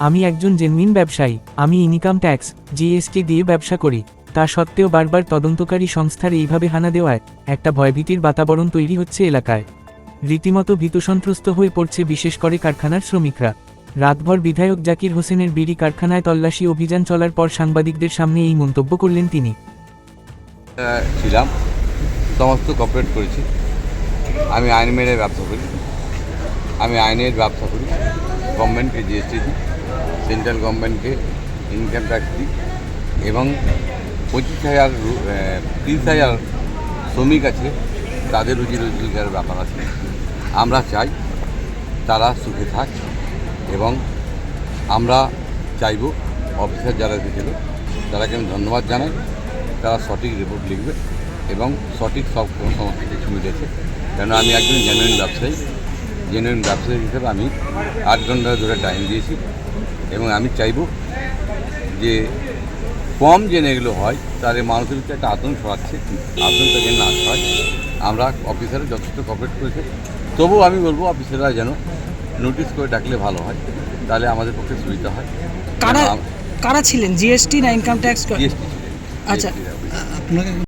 আমি একজন জেনুইন ব্যবসায়ী, আমি ইনকাম ট্যাক্স, জিএসটি দিয়ে ব্যবসা করি। তা সত্ত্বেও বারবার তদন্তকারী সংস্থার এইভাবে হানা দেওয়ায় একটা ভয়ভীতির বাতাবরণ তৈরি হচ্ছে এলাকায়। রীতিমতো ভীতসন্ত্রস্ত হয়ে পড়ছে বিশেষ করে কারখানার শ্রমিকরা। রাতভর বিধায়ক জাকির হোসেনের বিড়ি কারখানায় তল্লাশি অভিযান চলার পর সাংবাদিকদের সামনে এই মন্তব্য করলেন তিনি। ছিলাম। সমস্ত কপারেট করেছি। আমি আইন মেনে ব্যবসা করি। আমি আইনের ব্যবসা করি। গভর্নমেন্টকে জিএসটি দিই। সেন্ট্রাল গভর্নমেন্টকে ইনকাম ট্যাক্স দিই এবং পঁচিশ হাজার তিরিশ হাজার শ্রমিক আছে, তাদের রুজি রোজগারের ব্যাপার আছে। আমরা চাই তারা সুখে থাক এবং আমরা চাইব অফিসার যারা এসেছিল, তারাকে আমি ধন্যবাদ জানাই। তারা সঠিক রিপোর্ট লিখবে এবং সঠিক সব সমস্ত কিছু মিলেছে। কেন আমি একজন জেনুইন ব্যবসায়ী। জেনুইন ব্যবসায়ী হিসেবে আমি আট ঘণ্টা ধরে টাইম দিয়েছি। এবং আমি চাইব যে কম জেনে এগুলো হয় তাহলে মানুষের ভিতরে একটা আতঙ্ক ছড়াচ্ছে আতঙ্কটা যেন না হয় আমরা অফিসারে যথেষ্ট কপারেট করেছে। তবুও আমি বলব অফিসাররা যেন নোটিশ করে ডাকলে ভালো হয় তাহলে আমাদের পক্ষে সুবিধা হয়। কারা কারা ছিলেন? জিএসটি না ইনকাম ট্যাক্স জিএসটি আচ্ছা। আপনাকে